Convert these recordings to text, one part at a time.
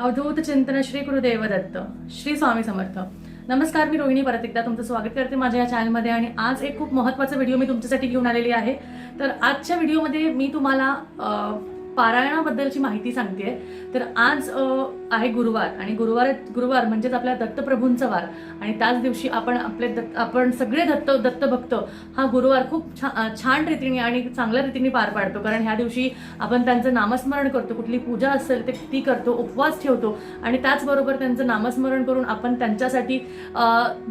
अवधूत चिंतन श्री गुरुदेव दत्त श्री स्वामी समर्थ. नमस्कार मी रोहिणी परत एकदा तुमचं स्वागत करते माझ्या या चॅनलमध्ये आणि आज एक खूप महत्त्वाचा व्हिडिओ मी तुमच्यासाठी घेऊन आलेली आहे. तर आजच्या व्हिडिओमध्ये मी तुम्हाला पारायणाबद्दलची माहिती सांगते तर आज आहे गुरुवार. आणि गुरुवार गुरुवार म्हणजेच आपल्या दत्तप्रभूंचा वार. आणि त्याच दिवशी आपण आपले दत्त आपण सगळे दत्त दत्तभक्त हा गुरुवार खूप छा छान रीतीने आणि चांगल्या रीतीने पार पाडतो. कारण ह्या दिवशी आपण त्यांचं नामस्मरण करतो. कुठली पूजा असेल ते ती करतो उपवास ठेवतो. आणि त्याचबरोबर त्यांचं नामस्मरण करून आपण त्यांच्यासाठी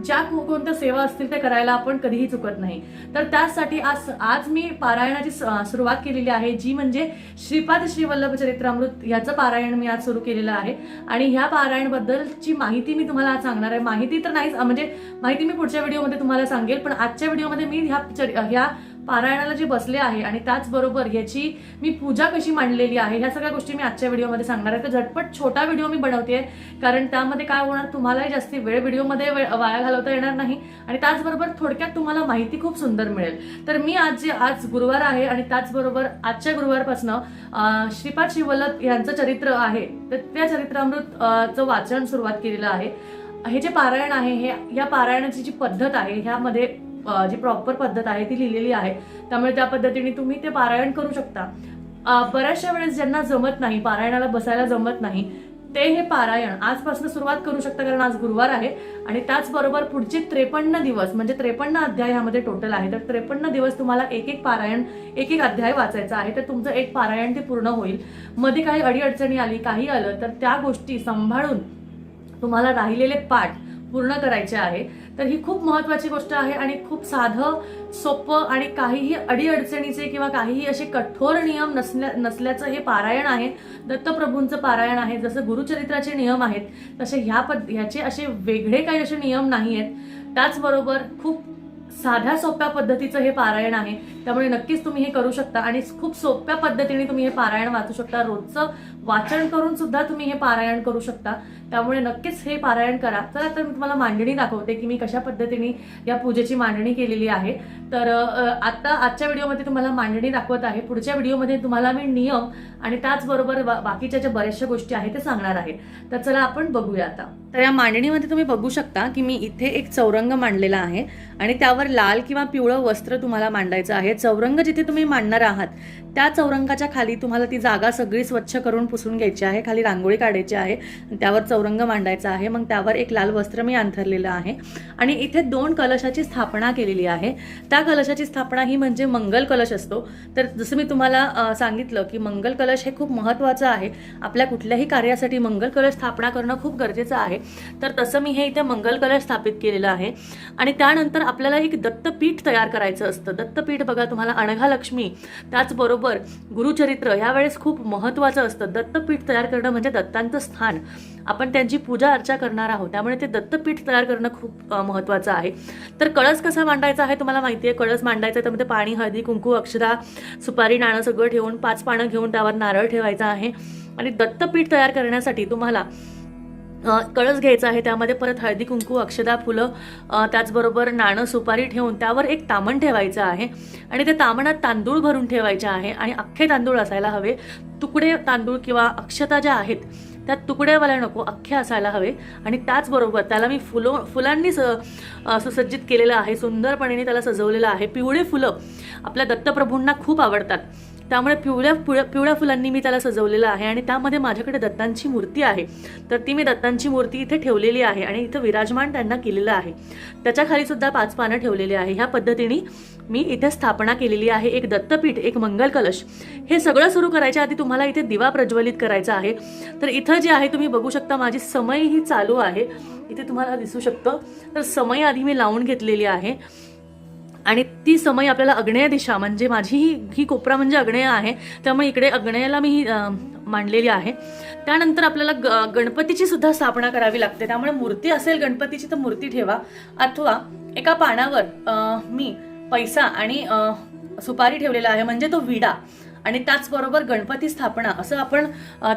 ज्या कोणत्या सेवा असतील ते करायला आपण कधीही चुकत नाही. तर त्यासाठी आज आज मी पारायणाची स- सुरुवात केलेली आहे जी म्हणजे श्रीपाद श्री वल्लभ चरित्रामृत याचं पारायण मी आज सुरू केलेलं आहे. आणि ह्या पारायणबद्दलची माहिती मी तुम्हाला आज सांगणार आहे. माहिती तर नाहीच म्हणजे माहिती मी पुढच्या व्हिडिओमध्ये तुम्हाला सांगेल पण आजच्या व्हिडिओमध्ये मी ह्या चरि- ह्या पारायणाला जे बसले आहे आणि त्याचबरोबर ह्याची मी पूजा कशी मांडलेली आहे ह्या सगळ्या गोष्टी मी आजच्या व्हिडिओमध्ये सांगणार आहे. तर झटपट छोटा व्हिडिओ मी बनवते कारण त्यामध्ये काय होणार तुम्हालाही जास्ती वेळ व्हिडिओमध्ये वाया घालवता येणार नाही आणि त्याचबरोबर थोडक्यात तुम्हाला माहिती खूप सुंदर मिळेल. तर मी आज जे आज गुरुवार आहे आणि त्याचबरोबर आजच्या गुरुवारपासनं श्रीपाद शिवल्लभ यांचं चरित्र आहे. तर त्या चरित्रामृत चं वाचन सुरुवात केलेलं आहे. हे जे पारायण आहे हे या पारायणाची जी पद्धत आहे ह्यामध्ये जी प्रॉपर पद्धत आहे ती लिहिलेली आहे. त्यामुळे त्या पद्धतीने तुम्ही ते पारायण करू शकता. बऱ्याचशा वेळेस ज्यांना जमत नाही पारायणाला बसायला जमत नाही ते हे पारायण आजपासून सुरुवात करू शकता कारण आज गुरुवार आहे. आणि त्याचबरोबर पुढचे त्रेपन्न दिवस म्हणजे त्रेपन्न अध्याय ह्यामध्ये टोटल आहे. तर त्रेपन्न दिवस तुम्हाला एक एक पारायण एक एक अध्याय वाचायचा आहे. तर तुमचं एक पारायण ते पूर्ण होईल. मध्ये काही अडीअडचणी आली काही आलं तर त्या गोष्टी सांभाळून तुम्हाला राहिलेले पाठ पूर्ण करायचे आहे. तर ही खूप महत्वाची गोष्ट आहे आणि खूप साधं सोपं आणि काहीही अडीअडचणीचे किंवा काहीही असे कठोर नियम नसल्या नसल्याचं हे पारायण आहे. दत्तप्रभूंचं पारायण आहे. जसं गुरुचरित्राचे नियम आहेत तसे ह्या पद ह्याचे असे वेगळे काही असे नियम नाही आहेत. त्याचबरोबर खूप साध्या सोप्या पद्धतीचं हे पारायण आहे. त्यामुळे नक्कीच तुम्ही हे करू शकता आणि खूप सोप्या पद्धतीने तुम्ही हे पारायण वाचू शकता. रोजचं वाचन करून सुद्धा तुम्ही हे पारायण करू शकता. त्यामुळे नक्कीच हे पारायण करा. चला तर मी तुम्हाला मांडणी दाखवते की मी कशा पद्धतीने या पूजेची मांडणी केलेली आहे. तर आता आजच्या व्हिडिओमध्ये तुम्हाला मांडणी दाखवत आहे. पुढच्या व्हिडिओमध्ये तुम्हाला मी नियम आणि त्याचबरोबर बाकीच्या ज्या बऱ्याचशा गोष्टी आहेत ते सांगणार आहे. तर चला आपण बघूया आता. तर या मांडणीमध्ये तुम्ही बघू शकता की मी इथे एक चौरंग मांडलेला आहे आणि त्यावर लाल किंवा पिवळं वस्त्र तुम्हाला मांडायचं आहे. चौरंग जिथे तुम्ही मांडणार आहात त्या चौरंगाच्या खाली तुम्हाला ती जागा सगळी स्वच्छ करून पुसून घ्यायची आहे. खाली रांगोळी काढायची आहे त्यावर त्यावर चौरंग मांडायचा आहे. मग त्यावर एक लाल वस्त्र मी अंथरलेलं आहे. आणि इथे दोन कलशाची स्थापना केलेली आहे. त्या कलशाची स्थापना ही म्हणजे मंगल कलश असतो. तर जसं मी तुम्हाला सांगितलं की मंगल कलश हे खूप महत्त्वाचं आहे. आपल्या कुठल्याही कार्यासाठी मंगल कलश स्थापना करणं खूप गरजेचं आहे. तर तसं मी हे इथे मंगल कलश स्थापित केलेलं आहे. आणि त्यानंतर आपल्याला एक दत्तपीठ तयार करायचं असतं. दत्तपीठ बघा तुम्हाला अनघा लक्ष्मी त्याचबरोबर गुरुचरित्र यावेळेस खूप महत्त्वाचं असतं. दत्तपीठ तयार करणं म्हणजे दत्तांचं स्थान. आपण त्यांची पूजा अर्चा करणार आहोत. त्यामुळे ते दत्तपीठ तयार करणं खूप महत्त्वाचं आहे. तर कळस कसा मांडायचा आहे तुम्हाला माहिती आहे. कळस मांडायचा आहे त्यामध्ये पाणी हळदी कुंकू अक्षरा सुपारी नाणं सगळं ठेवून पाच पानं घेऊन त्यावर नारळ ठेवायचा आहे. आणि दत्तपीठ तयार करण्यासाठी तुम्हाला कळस घ्यायचा आहे. त्यामध्ये परत हळदी कुंकू अक्षदा फुलं त्याचबरोबर नाणं सुपारी ठेवून त्यावर एक तामण ठेवायचं आहे. आणि त्या तामणात तांदूळ भरून ठेवायचे आहे. आणि अख्खे तांदूळ असायला हवे. तुकडे तांदूळ किंवा अक्षता ज्या आहेत त्या तुकड्यावाल्या नको अख्खे असायला हवे. आणि त्याचबरोबर त्याला मी फुलो फुलांनी स सुसज्जित केलेलं आहे सुंदरपणे त्याला सजवलेलं आहे. पिवळे फुलं आपल्या दत्तप्रभूंना खूप आवडतात. त्यामुळे पिवळ्या पिवळ्या पिवळ्या फुलांनी मी त्याला सजवलेलं आहे आणि त्यामध्ये माझ्याकडे दत्तांची मूर्ती आहे. तर ती मी दत्तांची मूर्ती इथे ठेवलेली आहे आणि इथं विराजमान त्यांना केलेलं आहे. त्याच्याखाली सुद्धा पाच पानं ठेवलेली आहे. ह्या पद्धतीने मी इथे स्थापना केलेली आहे. एक दत्तपीठ एक मंगल कलश. हे सगळं सुरू करायच्या आधी तुम्हाला इथे दिवा प्रज्वलित करायचा आहे. तर इथं जे आहे तुम्ही बघू शकता माझी समय ही चालू आहे. इथे तुम्हाला दिसू शकतं. तर समय आधी मी लावून घेतलेली आहे. आणि ती समय आपल्याला अग्नेय दिशा म्हणजे माझी ही ही कोपरा म्हणजे अग्नेय आहे त्यामुळे इकडे अग्नेयला मी मांडलेली आहे. त्यानंतर आपल्याला ग गणपतीची सुद्धा स्थापना करावी लागते. त्यामुळे मूर्ती असेल गणपतीची तर मूर्ती ठेवा. अथवा एका पानावर मी पैसा आणि सुपारी ठेवलेला आहे म्हणजे तो विडा. आणि त्याचबरोबर गणपती स्थापना असं आपण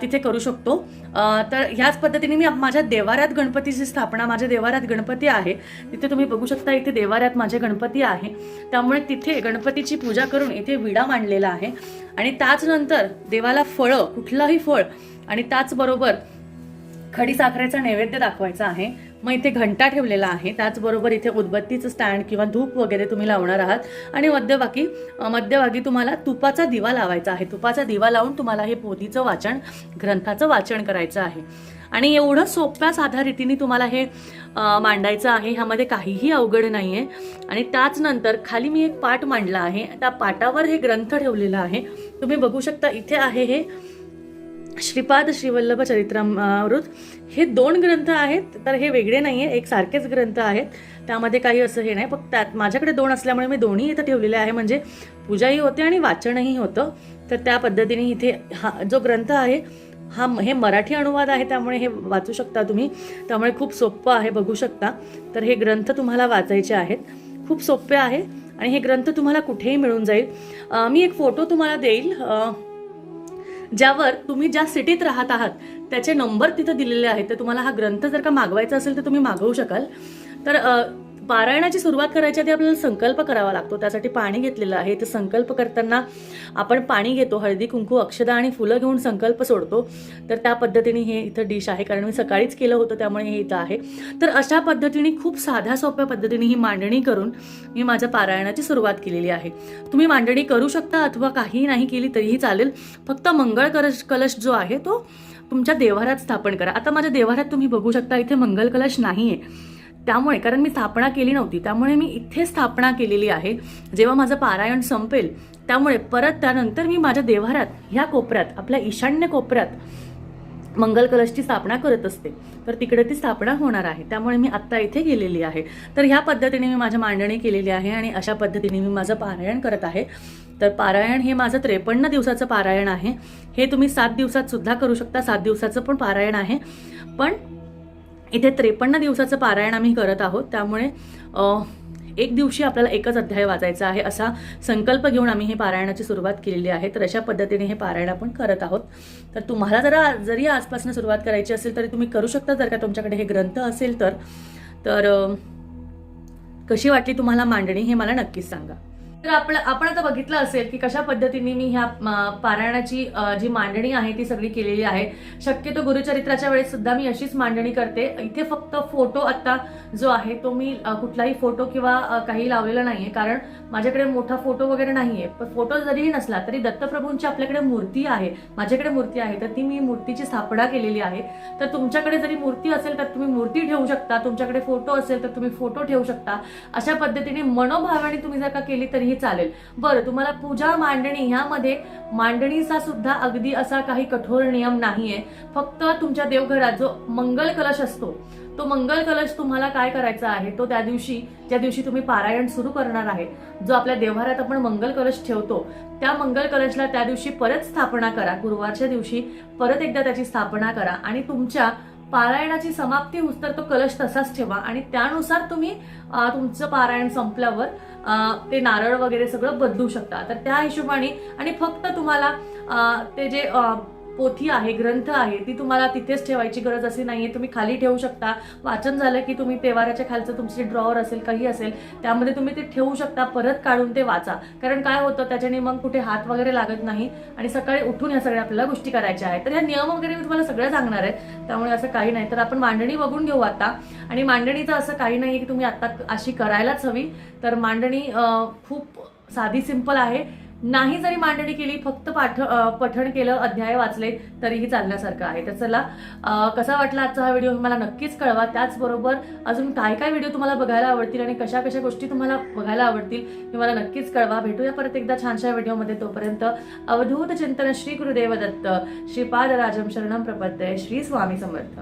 तिथे करू शकतो. तर ह्याच पद्धतीने मी माझ्या देवाऱ्यात गणपतीची स्थापना माझ्या देवाऱ्यात गणपती आहे. तिथे तुम्ही बघू शकता इथे देवाऱ्यात माझे गणपती आहे. त्यामुळे तिथे गणपतीची पूजा करून इथे विडा मांडलेला आहे. आणि त्याचनंतर देवाला फळं कुठलंही फळ आणि त्याचबरोबर खडीसाखरेचा नैवेद्य दाखवायचा आहे. मग इथे घंटा ठेवलेला आहे. त्याचबरोबर इथे उदबत्तीचं स्टँड किंवा धूप वगैरे तुम्ही लावणार आहात. आणि मध्यभागी मध्यभागी तुम्हाला तुपाचा दिवा लावायचा आहे. तुपाचा दिवा लावून तुम्हाला हे पोथीचं वाचन ग्रंथाचं वाचन करायचं आहे. आणि एवढं सोप्या साध्या रीतीने तुम्हाला हे मांडायचं आहे. ह्यामध्ये काहीही अवघड नाही आहे आणि त्याचनंतर खाली मी एक पाठ मांडला आहे. त्या पाटावर हे ग्रंथ ठेवलेला आहे. तुम्ही बघू शकता इथे आहे हे श्रीपाद श्रीवल्लभ चरित्रामृत. हे दोन ग्रंथ आहेत तर हे वेगळे नाही आहे एक सारखेच ग्रंथ आहेत. त्यामध्ये काही असं हे नाही फक्त त्यात माझ्याकडे दोन असल्यामुळे मी दोन्ही इथं ठेवलेले आहे. म्हणजे पूजाही होते आणि वाचनही होतं. तर त्या पद्धतीने इथे हा जो ग्रंथ आहे हा हे मराठी अनुवाद आहे त्यामुळे हे वाचू शकता तुम्ही. त्यामुळे खूप सोपं आहे बघू शकता. तर हे ग्रंथ तुम्हाला वाचायचे आहेत. खूप सोपे आहे आणि हे ग्रंथ तुम्हाला कुठेही मिळून जाईल. मी एक फोटो तुम्हाला देईल. ज्यावर तुम्ही ज्या सिटीत राहत आहात त्याचे नंबर तिथं दिलेले आहेत तर तुम्हाला हा ग्रंथ जर का मागवायचा असेल तर तुम्ही मागवू शकाल. तर पारायणाची सुरुवात करायची आधी आपल्याला संकल्प करावा लागतो. त्यासाठी पाणी घेतलेलं आहे. तर संकल्प करताना आपण पाणी घेतो. हळदी कुंकू अक्षदा आणि फुलं घेऊन संकल्प सोडतो. तर त्या पद्धतीने हे इथं डिश आहे. कारण मी सकाळीच केलं होतं त्यामुळे हे इथं आहे. तर अशा पद्धतीने खूप साध्या सोप्या पद्धतीने ही मांडणी करून मी माझ्या पारायणाची सुरुवात केलेली आहे. तुम्ही मांडणी करू शकता अथवा काही नाही केली तरीही चालेल. फक्त मंगळ कलश कलश जो आहे तो तुमच्या देवारात स्थापन करा. आता माझ्या देवारात तुम्ही बघू शकता इथे मंगल कलश नाही आहे त्यामुळे कारण मी स्थापना केली नव्हती त्यामुळे मी इथे स्थापना केलेली आहे. जेव्हा माझं पारायण संपेल त्यामुळे परत त्यानंतर मी माझ्या देव्हारात ह्या कोपऱ्यात आपल्या ईशान्य कोपऱ्यात मंगल कलशची स्थापना करत असते. तर तिकडे ती स्थापना होणार आहे. त्यामुळे मी आत्ता इथे गेलेली आहे. तर ह्या पद्धतीने मी माझी मांडणी केलेली आहे आणि अशा पद्धतीने मी माझं पारायण करत आहे. तर पारायण हे माझं त्रेपन्न दिवसाचं पारायण आहे. हे तुम्ही सात दिवसात सुद्धा करू शकता. सात दिवसाचं पण पारायण आहे. पण इथे त्रेपन्न दिवसाचं पारायण आम्ही करत आहोत. त्यामुळे एक दिवशी आपल्याला एकच अध्याय वाचायचा आहे असा संकल्प घेऊन आम्ही हे पारायणाची सुरुवात केलेली आहे. तर अशा पद्धतीने हे पारायण आपण करत आहोत. तर तुम्हाला जरा जरी आजपासून सुरुवात करायची असेल तरी तुम्ही करू शकता. जर का तुमच्याकडे हे ग्रंथ असेल तर तर कशी वाटली तुम्हाला मांडणी हे मला नक्कीच सांगा. तर आपण आपण आता बघितलं असेल की कशा पद्धतीने मी ह्या पारायणाची जी मांडणी आहे ती सगळी केलेली आहे. शक्यतो गुरुचरित्राच्या वेळेस सुद्धा मी अशीच मांडणी करते. इथे फक्त फोटो आता जो आहे तो मी कुठलाही फोटो किंवा काही लावलेला नाहीये. कारण माझ्याकडे मोठा फोटो वगैरे नाहीये. पण फोटो जरीही नसला तरी दत्तप्रभूंची आपल्याकडे मूर्ती आहे. माझ्याकडे मूर्ती आहे. तर ती मी मूर्तीची स्थापना केलेली आहे. तर तुमच्याकडे जरी मूर्ती असेल तर तुम्ही मूर्ती ठेवू शकता. तुमच्याकडे फोटो असेल तर तुम्ही फोटो ठेवू शकता. अशा पद्धतीने मनोभावाने तुम्ही जर का केली तरीही चालेल. बरं तुम्हाला पूजा मांडणी ह्यामध्ये मांडणीचा सुद्धा अगदी असा काही कठोर नियम नाहीये. फक्त तुमच्या देवघरात जो मंगल कलश असतो तो मंगल कलश तुम्हाला काय करायचा आहे? तो त्या दिवशी ज्या दिवशी तुम्ही पारायण सुरू करणार आहे जो आपल्या देवघरात आपण मंगल कलश ठेवतो त्या मंगल कलशला त्या दिवशी परत स्थापना करा. गुरुवारच्या दिवशी परत एकदा त्याची स्थापना करा आणि तुमच्या पारायणाची समाप्ती होस तर तो कलश तसाच ठेवा आणि त्यानुसार तुम्ही तुमचं पारायण संपल्यावर ते नारळ वगैरे सगळं बदलू शकता तर त्या हिशोबाने आणि फक्त तुम्हाला ते जे पोथी आहे ग्रंथ आहे ती तुम्हाला तिथेच ठेवायची गरज अशी नाहीये. तुम्ही खाली ठेवू शकता. वाचन झालं की तुम्ही तेवाराच्या खालचं तुमचे ड्रॉवर असेल काही असेल त्यामध्ये तुम्ही ते ठेवू शकता परत काढून ते वाचा. कारण काय होतं त्याच्याने मग कुठे हात वगैरे लागत नाही आणि सकाळी उठून या सगळ्या आपल्याला गोष्टी करायच्या आहेत. तर या नियम वगैरे मी तुम्हाला सगळं सांगणार आहे. त्यामुळे असं काही नाही. तर आपण मांडणी बघून घेऊ आता. आणि मांडणीचं असं काही नाही की तुम्ही आता अशी करायलाच हवी. तर मांडणी खूप साधी सिंपल आहे. नाही जरी मांडणी केली फक्त पाठ पठण केलं अध्याय वाचले तरीही चालण्यासारखं आहे. तर चला कसा वाटला आजचा हा व्हिडिओ मला नक्कीच कळवा. त्याचबरोबर अजून काय काय व्हिडिओ तुम्हाला बघायला आवडतील आणि कशा कशा गोष्टी तुम्हाला बघायला आवडतील हे मला नक्कीच कळवा. भेटूया परत एकदा छानशा व्हिडिओमध्ये. तोपर्यंत अवधूत चिंतन श्री गुरुदेव दत्त श्रीपाद राजम शरणम प्रपद्य. श्री स्वामी समर्थ.